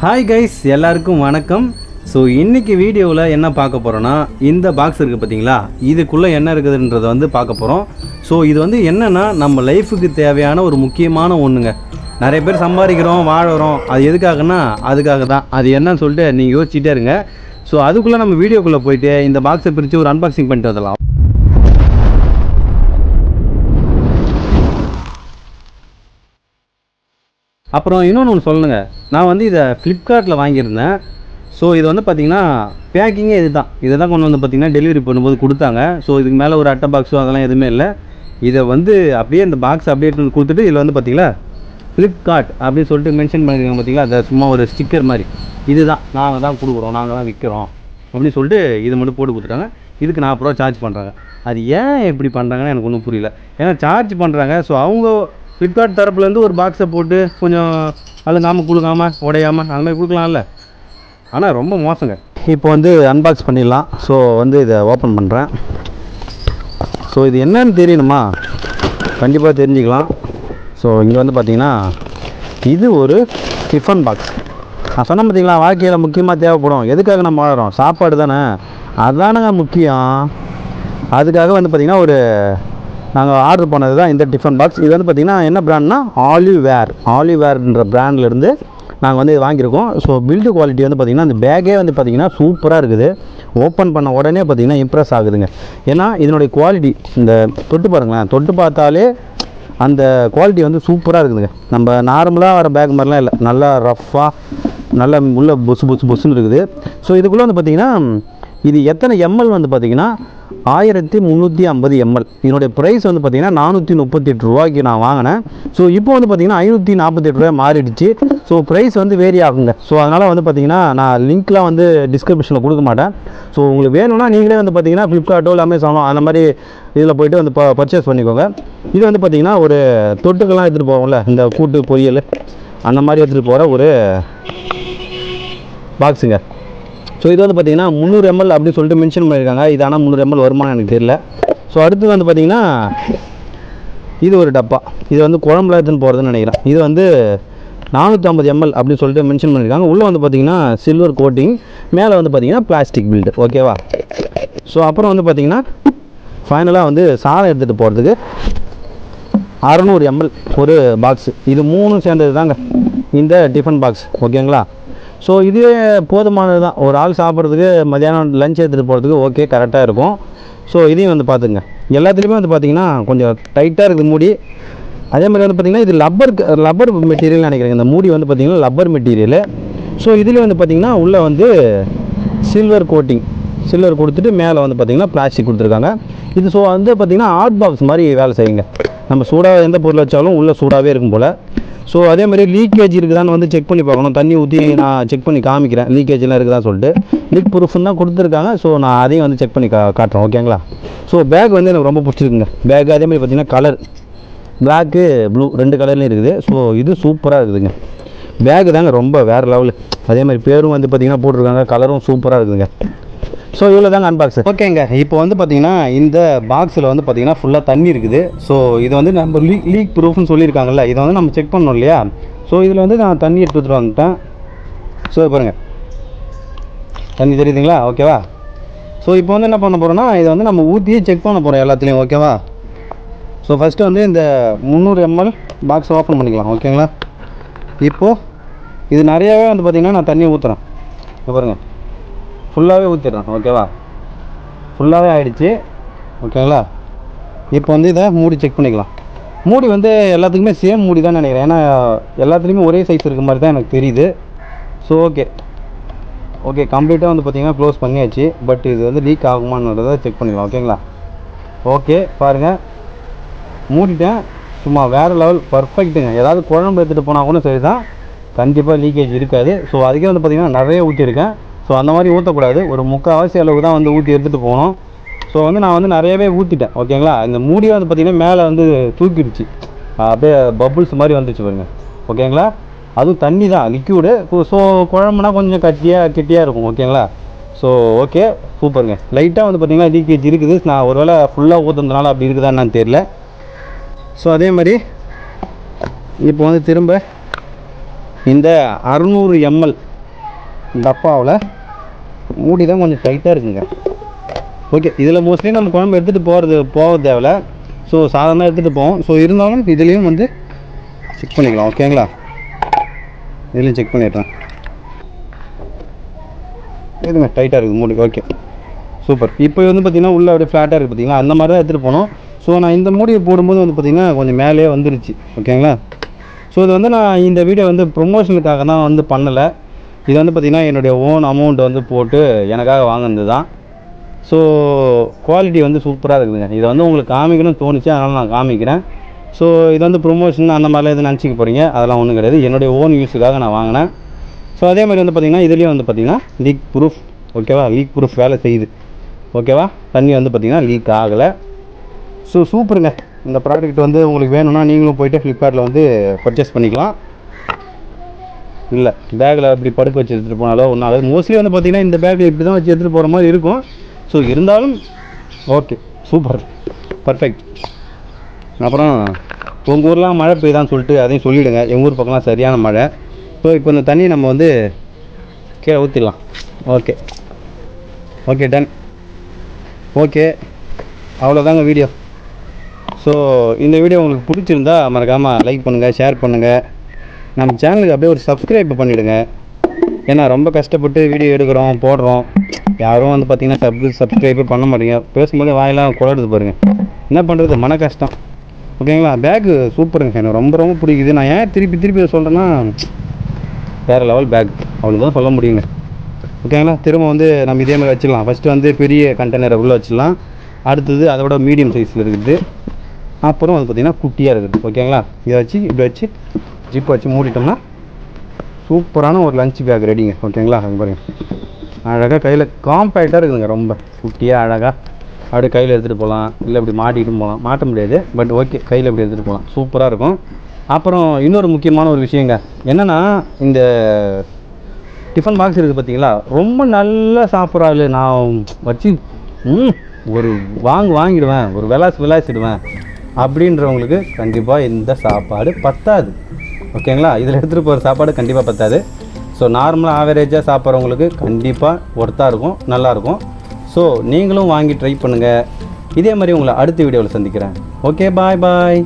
Hi guys எல்லாருக்கும் வணக்கம். So இன்றைக்கி வீடியோவில் என்ன பார்க்க போகிறோன்னா இந்த பாக்ஸ் இருக்குது பார்த்தீங்களா இதுக்குள்ளே என்ன இருக்குதுன்றதை வந்து பார்க்க போகிறோம் ஸோ இது வந்து என்னென்னா நம்ம லைஃபுக்கு தேவையான ஒரு முக்கியமான ஒன்றுங்க நிறைய பேர் சம்பாதிக்கிறோம் வாழறோம். அது எதுக்காகனா அதுக்காக தான் அது என்னன்னு சொல்லிட்டு நீங்கள் யோசிச்சுட்டே இருங்க. ஸோ அதுக்குள்ளே நம்ம வீடியோக்குள்ளே போயிட்டு இந்த பாக்ஸை பிரித்து ஒரு அன்பாக்சிங் பண்ணிட்டு வரலாம். அப்புறம் இன்னொன்று ஒன்று சொல்லணுங்க. நான் வந்து இதை ஃப்ளிப்கார்ட்டில் வாங்கியிருந்தேன். ஸோ இது வந்து பார்த்தீங்கன்னா பேக்கிங்கே இது தான் இதை தான் கொண்டு வந்து பார்த்தீங்கன்னா டெலிவரி பண்ணும்போது கொடுத்தாங்க. ஸோ இதுக்கு மேலே ஒரு அட்டை பாக்ஸோ அதெல்லாம் எதுவுமே இல்லை. இதை வந்து அப்படியே இந்த பாக்ஸ் அப்படியே வந்து கொடுத்துட்டு இதில் வந்து பார்த்தீங்களா ஃப்ளிப்கார்ட் அப்படின்னு சொல்லிட்டு மென்ஷன் பண்ணியிருக்காங்க பார்த்தீங்களா அதை சும்மா ஒரு ஸ்டிக்கர் மாதிரி. இதுதான். நாங்கள் தான் கொடுக்குறோம். நாங்கள் தான் விற்கிறோம் அப்படின்னு சொல்லிட்டு இது மட்டும் போட்டு கொடுத்துட்டாங்க. இதுக்கு நாற்பது ரூபா சார்ஜ் பண்ணுறாங்க அது ஏன் இப்படி பண்ணுறாங்கன்னு எனக்கு ஒன்றும் புரியல. ஏன்னா சார்ஜ் பண்ணுறாங்க ஸோ அவங்க ஃப்ளிப்கார்ட் தரப்புலேருந்து ஒரு பாக்ஸை போட்டு கொஞ்சம் அழுங்காமல் கொடுக்காம உடையாமல் அந்த மாதிரி கொடுக்கலாம்ல. ஆனால் ரொம்ப மோசங்க. இப்போ வந்து அன்பாக்ஸ் பண்ணிடலாம். ஸோ வந்து இதை ஓப்பன் பண்ணுறேன் ஸோ இது என்னன்னு தெரியணுமா? கண்டிப்பாக தெரிஞ்சுக்கலாம். ஸோ இங்கே வந்து பார்த்தீங்கன்னா இது ஒரு டிஃபன் பாக்ஸ் நான் சொன்னேன் பார்த்தீங்களா வாழ்க்கையில் முக்கியமாக தேவைப்படும். எதுக்காக நம்ம வாழறோம்? சாப்பாடு தானே. அதுதானங்க முக்கியம். அதுக்காக வந்து பார்த்திங்கன்னா ஒரு நாங்கள் ஆர்டர் பண்ணது தான் இந்த டிஃபன் பாக்ஸ் இது வந்து பார்த்திங்கன்னா என்ன பிராண்ட்னா ஆலிவ் வேர் ஆலிவ் வேர்ன்ற பிராண்ட்லேருந்து நாங்கள் வந்து இது வாங்கியிருக்கோம். ஸோ பில்டு குவாலிட்டி வந்து பார்த்திங்கன்னா அந்த பேக்கே வந்து பார்த்திங்கன்னா சூப்பராக இருக்குது. ஓப்பன் பண்ண உடனே பார்த்திங்கன்னா இம்ப்ரெஸ் ஆகுதுங்க. ஏன்னா இதனுடைய குவாலிட்டி இந்த தொட்டு பாருங்களேன் தொட்டு பார்த்தாலே அந்த குவாலிட்டி வந்து சூப்பராக இருக்குதுங்க. நம்ம நார்மலாக வர பேக் மாதிரிலாம் இல்லை. நல்லா ரஃப்பாக நல்லா உள்ள பொசு பொசு பொசுன்னு இருக்குது. ஸோ இதுக்குள்ளே வந்து பார்த்திங்கன்னா இது எத்தனை எம்எல் வந்து பார்த்திங்கன்னா ஆயிரத்தி முந்நூற்றி ஐம்பது எம்எல் இதனுடைய ப்ரைஸ் வந்து பார்த்திங்கன்னா நானூற்றி முப்பத்தெட்டு ரூபாய்க்கு நான் வாங்கினேன். ஸோ இப்போ வந்து பார்த்திங்கன்னா ஐநூற்றி நாற்பத்தெட்டு ரூபாய் மாறிடுச்சு. ஸோ ப்ரைஸ் வந்து வேரி ஆகுங்க. ஸோ அதனால் வந்து பார்த்திங்கன்னா நான் லிங்க்லாம் வந்து டிஸ்கிரிப்ஷனில் கொடுக்க மாட்டேன். ஸோ உங்களுக்கு வேணும்னா நீங்களே வந்து பார்த்திங்கன்னா ஃப்ளிப்கார்ட்டோ இல்லை அமேசானோ அந்த மாதிரி இதில் போயிட்டு வந்து ப பர்ச்சேஸ் பண்ணிக்கோங்க. இது வந்து பார்த்திங்கன்னா ஒரு தொட்டுக்கெல்லாம் எடுத்துகிட்டு போவோம்ல இந்த கூட்டு பொரியல் அந்த மாதிரி எடுத்துகிட்டு போகிற ஒரு பாக்ஸுங்க ஸோ இது வந்து பார்த்தீங்கன்னா முந்நூறு எம்எல் அப்படின்னு சொல்லிட்டு மென்ஷன் பண்ணியிருக்காங்க. இது ஆனால் முந்நூறு எம்எல் வருமானம் எனக்கு தெரியல. ஸோ அடுத்து வந்து பார்த்தீங்கன்னா இது ஒரு டப்பா. இது வந்து குழம்புல எடுத்துன்னு போகிறதுன்னு நினைக்கிறேன். இது வந்து நானூற்றம்பது எம்எல் அப்படின்னு சொல்லிட்டு மென்ஷன் பண்ணியிருக்காங்க. உள்ளே வந்து பார்த்தீங்கன்னா சில்வர் கோட்டிங் மேலே வந்து பார்த்தீங்கன்னா பிளாஸ்டிக் பில்டு ஓகேவா ஸோ அப்புறம் வந்து பார்த்தீங்கன்னா ஃபைனலாக வந்து சாதம் எடுத்துகிட்டு போகிறதுக்கு அறநூறு எம்எல் ஒரு பாக்ஸு இது மூணும் சேர்ந்தது தாங்க இந்த டிஃபன் பாக்ஸ் ஓகேங்களா ஸோ இதுவே போதுமானது தான் ஒரு ஆள் சாப்பிட்றதுக்கு மதியானம் லஞ்ச் எடுத்துகிட்டு போகிறதுக்கு ஓகே கரெக்டாக இருக்கும். ஸோ இதையும் வந்து பார்த்துங்க எல்லாத்துலேயுமே வந்து பார்த்திங்கன்னா கொஞ்சம் டைட்டாக இருக்குது மூடி. அதே மாதிரி வந்து பார்த்திங்கன்னா இது லப்பர் லப்பர் மெட்டீரியல் நினைக்கிறேங்க இந்த மூடி வந்து பார்த்திங்கன்னா லப்பர் மெட்டீரியல் ஸோ இதுலேயே வந்து பார்த்திங்கன்னா உள்ளே வந்து சில்வர் கோட்டிங் சில்வர் கொடுத்துட்டு மேலே வந்து பார்த்திங்கன்னா பிளாஸ்டிக் கொடுத்துருக்காங்க. இது ஸோ வந்து பார்த்திங்கன்னா ஹாட் பாக்ஸ் மாதிரி வேலை செய்யுங்க. நம்ம சூடாக எந்த பொருள் வச்சாலும் உள்ளே சூடாகவே இருக்கும் போல். ஸோ அதே மாதிரி லீக்கேஜ் இருக்குதான்னு வந்து செக் பண்ணி பார்க்கணும். தண்ணி ஊற்றி நான் செக் பண்ணி காமிக்கிறேன். லீக்கேஜ்லாம் இருக்குதா சொல்லிட்டு. லீக் ப்ரூஃப்னு தான் கொடுத்துருக்காங்க. ஸோ நான் அதையும் வந்து செக் பண்ணி கா காட்டுறேன். ஓகேங்களா ஸோ பேக் வந்து எனக்கு ரொம்ப பிடிச்சிருக்குங்க. பேக் அதே மாதிரி பார்த்திங்கன்னா கலர் பிளாக்கு ப்ளூ ரெண்டு கலர்லேயும் இருக்குது. ஸோ இது சூப்பராக இருக்குதுங்க. பேக்கு தாங்க ரொம்ப வேறு லெவலு அதே மாதிரி பேரும் வந்து பார்த்திங்கன்னா போட்டிருக்காங்க. கலரும் சூப்பராக இருக்குதுங்க. ஸோ இவ்வளோ தாங்க அன்பாக்ஸ் ஓகேங்க. இப்போ வந்து பார்த்தீங்கன்னா இந்த பாக்ஸில் வந்து பார்த்தீங்கன்னா ஃபுல்லாக தண்ணி இருக்குது. ஸோ இது வந்து நம்ம லீக் லீக் ப்ரூஃப்னு சொல்லியிருக்காங்கல்ல இதை வந்து நம்ம செக் பண்ணோம் இல்லையா? ஸோ இதில் வந்து நான் தண்ணி எடுத்துகிட்டு வந்துட்டேன். ஸோ பாருங்கள் தண்ணி தெரியுதுங்களா? ஓகேவா ஸோ இப்போ வந்து என்ன பண்ண போகிறோம்னா இதை வந்து நம்ம ஊற்றியே செக் பண்ண போகிறோம் எல்லாத்துலேயும் ஓகேவா ஸோ ஃபஸ்ட்டு வந்து இந்த முந்நூறு எம்எல் பாக்ஸ் ஓப்பன் பண்ணிக்கலாம் ஓகேங்களா இப்போது இது நிறையாவே வந்து பார்த்திங்கன்னா நான் தண்ணி ஊற்றுறேன் பாருங்கள் ஃபுல்லாகவே ஊற்றிடுறேன் ஓகேவா ஃபுல்லாகவே ஆகிடுச்சி ஓகேங்களா இப்போ வந்து இதை மூடி செக் பண்ணிக்கலாம். மூடி வந்து எல்லாத்துக்குமே சேம் மூடி தான் நினைக்கிறேன். ஏன்னா எல்லாத்துலேயுமே ஒரே சைஸ் இருக்க மாதிரி தான் எனக்கு தெரியுது. ஸோ ஓகே ஓகே கம்ப்ளீட்டாக வந்து பார்த்தீங்கன்னா க்ளோஸ் பண்ணியாச்சு. பட் இது வந்து லீக் ஆகுமான்றதை செக் பண்ணிக்கலாம் ஓகேங்களா ஓகே பாருங்கள் மூடிட்டேன். சும்மா வேறு லெவல் பர்ஃபெக்ட்டுங்க ஏதாவது குழம்பு எடுத்துகிட்டு போனால் கூட சரி தான் கண்டிப்பாக லீக்கேஜ் இருக்காது. ஸோ அதுக்கே வந்து பார்த்திங்கன்னா நிறைய ஊற்றிருக்கேன் ஸோ அந்த மாதிரி ஊற்றக்கூடாது ஒரு முக்கால்வாசி அளவுக்கு தான் வந்து ஊற்றி எடுத்துகிட்டு போகணும். ஸோ வந்து நான் வந்து நிறையவே ஊற்றிட்டேன் ஓகேங்களா இந்த மூடியை வந்து பார்த்திங்கன்னா மேலே வந்து தூக்கிடுச்சு. அப்படியே பபுள்ஸ் மாதிரி வந்துச்சு பாருங்க. ஓகேங்களா அதுவும் தண்ணி தான் லிக்யூடு ஸோ குழம்புனா கொஞ்சம் கட்டியாக கெட்டியாக இருக்கும். ஓகேங்களா ஸோ ஓகே சூப்பருங்க. லைட்டாக வந்து பார்த்திங்கன்னா லீக்கேஜ் இருக்குது. நான் ஒரு வேளை ஃபுல்லாக ஊற்றுறதுனால அப்படி இருக்குதா தெரில தெரியல. ஸோ அதே மாதிரி இப்போ வந்து திரும்ப இந்த அறுநூறு எம்எல் டப்பாவில் மூடி தான் கொஞ்சம் டைட்டாக இருக்குங்க. ஓகே இதில் மோஸ்ட்லி நம்ம குழம்பு எடுத்துகிட்டு போகிறது போக தேவையில்ல. ஸோ சாதாரணமாக எடுத்துகிட்டு போவோம். ஸோ இருந்தாலும் இதுலேயும் வந்து செக் பண்ணிக்கலாம் ஓகேங்களா இதுலேயும் செக் பண்ணிடுறேன். இதுங்க டைட்டாக இருக்குது மூடி ஓகே சூப்பர் இப்போ வந்து பார்த்தீங்கன்னா உள்ளே அப்படியே ஃப்ளாட்டாக இருக்குது பார்த்தீங்களா அந்த மாதிரி தான் எடுத்துகிட்டு போனோம் ஸோ நான் இந்த மூடியை போடும்போது வந்து பார்த்திங்கன்னா கொஞ்சம் மேலேயே வந்துருச்சு ஓகேங்களா ஸோ இது வந்து நான் இந்த வீடியோ வந்து ப்ரொமோஷனுக்காக தான் வந்து பண்ணலை. இது வந்து பார்த்திங்கன்னா என்னுடைய ஓன் அமௌண்ட் வந்து போட்டு எனக்காக வாங்கினது தான் ஸோ குவாலிட்டி வந்து சூப்பராக இருக்குதுங்க. இதை வந்து உங்களுக்கு காமிக்கணும்னு தோணுச்சு அதனால் நான் காமிக்கிறேன். ஸோ இது வந்து ப்ரொமோஷன் அந்த மாதிரிலாம் எதுவும் நினச்சிக்க போகிறீங்க அதெல்லாம் ஒன்றும் கிடையாது. என்னுடைய ஓன் யூஸுக்காக நான் வாங்கினேன். ஸோ அதே மாதிரி வந்து பார்த்திங்கன்னா இதுலேயும் வந்து பார்த்திங்கன்னா லீக் ப்ரூஃப் ஓகேவா லீக் ப்ரூஃப் வேலை செய்யுது. ஓகேவா தண்ணி வந்து பார்த்திங்கன்னா லீக் ஆகலை. ஸோ சூப்பருங்க இந்த ப்ராடக்ட் வந்து உங்களுக்கு வேணும்னா நீங்களும் போயிட்டு ஃப்ளிப்கார்ட்டில் வந்து பர்ச்சேஸ் பண்ணிக்கலாம். இல்லை பேக்கில் அப்படி படுக்க வச்சு எடுத்துகிட்டு போனாலோ ஒன்றும் அதாவது மோஸ்ட்லி வந்து பார்த்தீங்கன்னா இந்த பேக்கில் இப்படி தான் வச்சு எடுத்துகிட்டு போகிற மாதிரி இருக்கும். ஸோ இருந்தாலும் ஓகே சூப்பர் பர்ஃபெக்ட் அப்புறம் உங்கள் ஊர்லாம் மழை பெய்யுதான்னு சொல்லிட்டு அதையும் சொல்லிவிடுங்க எங்கள் ஊர் பக்கம்லாம் சரியான மழை. ஸோ இப்போ இந்த தண்ணியை நம்ம வந்து கீழே ஊற்றிடலாம் ஓகே ஓகே டன் ஓகே அவ்வளோதாங்க வீடியோ ஸோ இந்த வீடியோ உங்களுக்கு பிடிச்சிருந்தா மறக்காமல் லைக் பண்ணுங்கள் ஷேர் பண்ணுங்கள் நம்ம சேனலுக்கு அப்படியே ஒரு சப்ஸ்கிரைப் பண்ணிவிடுங்க ஏன்னா ரொம்ப கஷ்டப்பட்டு வீடியோ எடுக்கிறோம் போடுறோம். யாரும் வந்து பார்த்தீங்கன்னா சப் சப்ஸ்கிரைபே பண்ண மாட்டீங்க. பேசும்போது வாயெல்லாம் குளருது பாருங்கள் என்ன பண்ணுறது மன கஷ்டம். ஓகேங்களா பேக்கு சூப்பருங்க எனக்கு ரொம்ப ரொம்ப பிடிக்குது. நான் ஏன் திருப்பி திருப்பி சொல்கிறேன்னா வேறு லெவல் பேக் அவ்வளோதான் சொல்ல முடியுங்க. ஓகேங்களா திரும்ப வந்து நம்ம இதே மாதிரி வச்சிடலாம். ஃபஸ்ட்டு வந்து பெரிய கண்டெய்னரை உள்ளே வச்சிடலாம். அடுத்தது அதோட மீடியம் சைஸில் இருக்குது. அப்புறம் வந்து பார்த்திங்கன்னா குட்டியாக இருக்குது. ஓகேங்களா இதை வச்சு இப்படி வச்சு ஜிப் வச்சு மூடிட்டோம்னா சூப்பரான ஒரு லஞ்ச் பேக் ரெடிங்க ஓகேங்களா அது பாருங்கள் அழகாக கையில் காம்பேக்டாக இருக்குதுங்க ரொம்ப. குட்டியாக அழகாக அப்படியே கையில் எடுத்துகிட்டு போகலாம் இல்லை இப்படி மாட்டிக்கிட்டும் போகலாம் மாட்ட முடியாது பட் ஓகே கையில் இப்படி எடுத்துகிட்டு போகலாம் சூப்பராக இருக்கும். அப்புறம் இன்னொரு முக்கியமான ஒரு விஷயங்க. என்னென்னா இந்த டிஃபன் பாக்ஸ் இருக்குது பார்த்தீங்களா ரொம்ப நல்லா சாப்பிட்றாள் நான் வச்சு ம் ஒரு வாங்கு வாங்கிடுவேன். ஒரு விளாசு விளாசிடுவேன் அப்படின்றவங்களுக்கு கண்டிப்பாக இந்த சாப்பாடு பத்தாது. ஓகேங்களா? இதில் எடுத்துகிட்டு போகிற சாப்பாடு கண்டிப்பாக பத்தாது. ஸோ நார்மலாக ஆவரேஜாக சாப்பிட்றவங்களுக்கு கண்டிப்பாக ஒர்த்தாக இருக்கும் நல்லாயிருக்கும் ஸோ நீங்களும் வாங்கி ட்ரை பண்ணுங்கள் இதே மாதிரி உங்களை அடுத்த வீடியோவில் சந்திக்கிறேன். ஓகே பாய் பாய்